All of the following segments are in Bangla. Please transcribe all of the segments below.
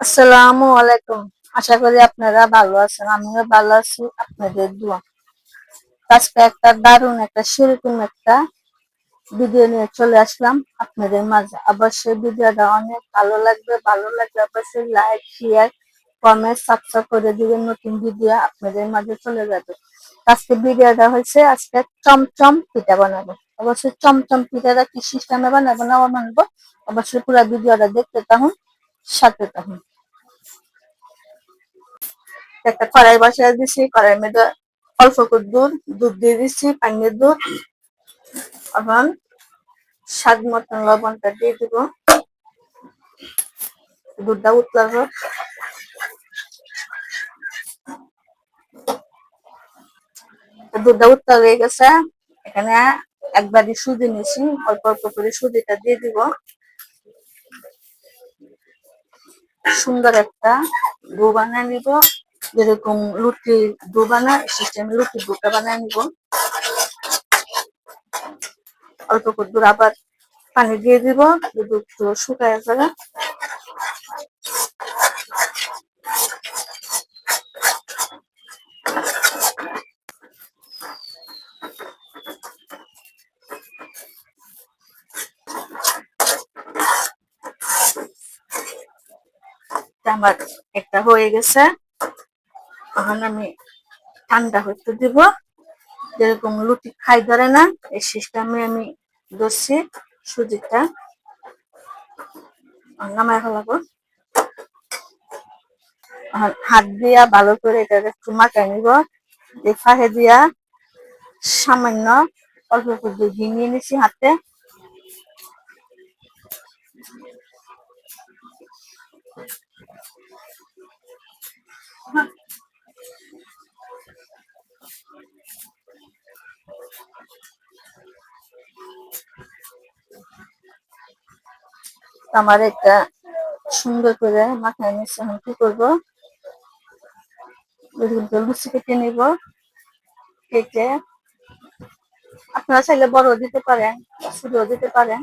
আসসালামু আলাইকুম। আশা করি আপনারা ভালো আছেন, আমিও ভালো আছি, আপনাদের দোয়া। আজকে একটা দারুণ একটা সেরকম একটা ভিডিও নিয়ে চলে আসলাম আপনাদের মাঝে। অবশ্যই ভিডিওটা অনেক ভালো লাগবে, ভালো লাগলে অবশ্যই লাইক শেয়ার কমেন্ট সাবস্ক্রাইব করে দিবেন নতুন ভিডিও আপনাদের মাঝে চলে যাবে। আজকে ভিডিওটা হচ্ছে আজকে চমচম পিঠা বানাবো। অবশ্যই চমচম পিঠাটা কি সিস্টেমে বানাবো না বানাবো, অবশ্যই পুরো ভিডিওটা দেখতে থাকুন, সাথে থাকুন। একটা কড়াই বসায় দিছি, কড়াইয়ের মধ্যে অল্প করে দুধ দুধ দিয়ে দিচ্ছি পানির দুধ এখন স্বাদ মতন লবণটা দিয়ে দিব। দুধটা উতলাবো দুধটা উত্তর হয়ে গেছে। এখানে একবারই সুজি নিয়েছি, অল্প অল্প করে সুজিটা দিয়ে দিব। সুন্দর একটা ডো বানিয়ে নিব। যেরকম লুচি ডো বানায় সিস্টেম লুচি ডোটা বানিয়ে নিব অল্প করে আবার পানি দিয়ে দিব দুধ একটু শুকায় যাবে আমার একটা হয়ে গেছে এখন আমি ঠান্ডা হতে দিব। যেরকম লুটি খাই ধরে না, এই সিস্টেমে আমি ধরছি সুজিটা। নামায় ফেলাবো। হাত দিয়া ভালো করে এটা একটু মাখাই নিব। এই ফাঁকে দিয়া সামান্য অল্প একটু ঘি নিয়ে নিছি হাতে। আমার একটা সুন্দর করে মাথায় নিচ্ছে এখন কি করব? লুচি কেটে নিব। কেটে আপনারা চাইলে বড় দিতে পারেন ছোটও দিতে পারেন।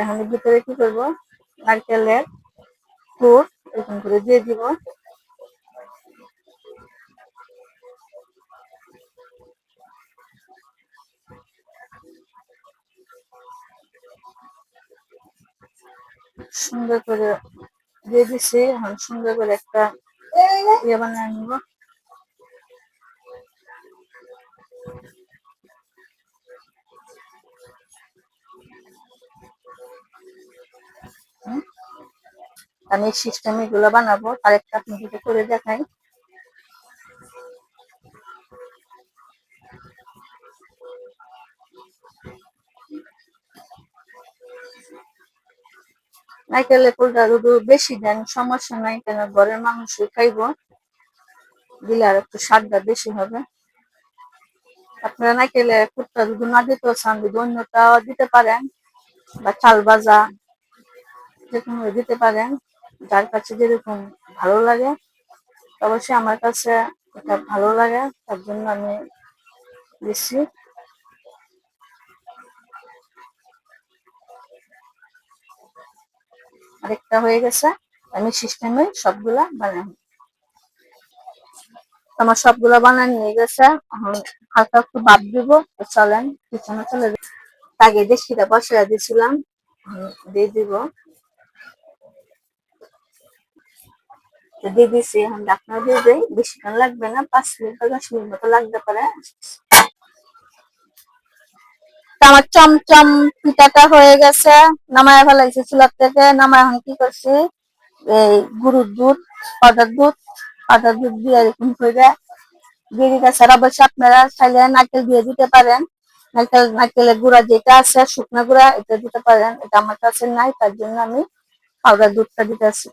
এখন ভিতরে কি করব? নারকেলের ফুট এরকম করে দিয়ে দিব। সুন্দর করে দিয়ে দিছি। এখন সুন্দর করে একটা ইয়ে বানিয়ে নিব। আমি সিস্টেম এগুলো বানাবো। আরেকটা আপনি আপনাদেরকে করে দেখাই। নাইকেলের ফুলটা যদি বেশি দেন, সমস্যা নাই, কেন ঘরের মানুষ খাইব। দিলে আর একটু স্বাদটা বেশি হবে। আপনারা নাইকেলের ফুলটা যদি না দিতে চান, যদি অন্যটাও দিতে পারেন, বা চাল ভাজা যেরকম দিতে পারেন, যার কাছে যেরকম ভালো লাগে, অবশ্যই আমার কাছে এটা ভালো লাগে, তার জন্য আমি দিচ্ছি। আরেকটা হয়ে গেছে। আমি সিস্টেমে সবগুলা বানাই। আমার সবগুলো বানানো নিয়ে গেছে। হালকা একটু ভাব দিব চলেন, পিছনে চলে আগে দেশিটা বসে দিয়েছিলাম দিয়ে দিব। দিয়ে দিছি, এখন ডাকনা দিয়ে দেয় বেশিক্ষণ লাগবে না, পাঁচ মিনিট বা দশ মিনিট মতো লাগতে পারে। আমার চমচম পিঠাটা হয়ে গেছে। নামায় ফেলাইছি চুলার থেকে। নামায় এখন কি করছি? এই গরুর দুধ, পাউডার দুধ পাউডার দুধ দিয়ে এরকম করে দিয়ে আর অবশ্যই আপনারা চাইলে নারকেল দিয়ে দিতে পারেন। নারকেল নারকেলের গুঁড়া যেটা আছে, শুকনো গুঁড়া, এটা দিতে পারেন। এটা আমার কাছে নাই, তার জন্য আমি পাউডার দুধটা দিতেছি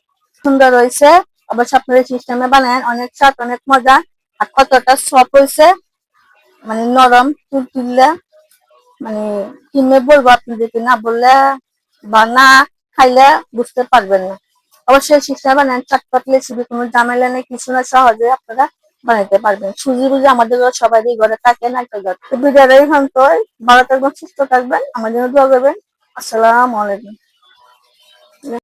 সুন্দর হয়েছে। অবশ্য আপনারা সিস্টেমে বানান, অনেক স্বাদ, অনেক মজা। আর কতটা সফট হয়েছে মানে নরম তুলতুলে মানে কিনে বলব আপনাদেরকে, না বললে বা না খাইলে বুঝতে পারবেন না। অবশ্যই শিক্ষা বানান চটপট রেসিপি কোনো ঝামেলা নেই, কিছু না, সহজে আপনারা বানাইতে পারবেন। সুজি বুঝি আমাদের সবাই ঘরে থাকে না ভিডিওটা এখন তো ভালো থাকবেন, সুস্থ থাকবেন আমাদের দোয়া করবেন। আসসালামু আলাইকুম।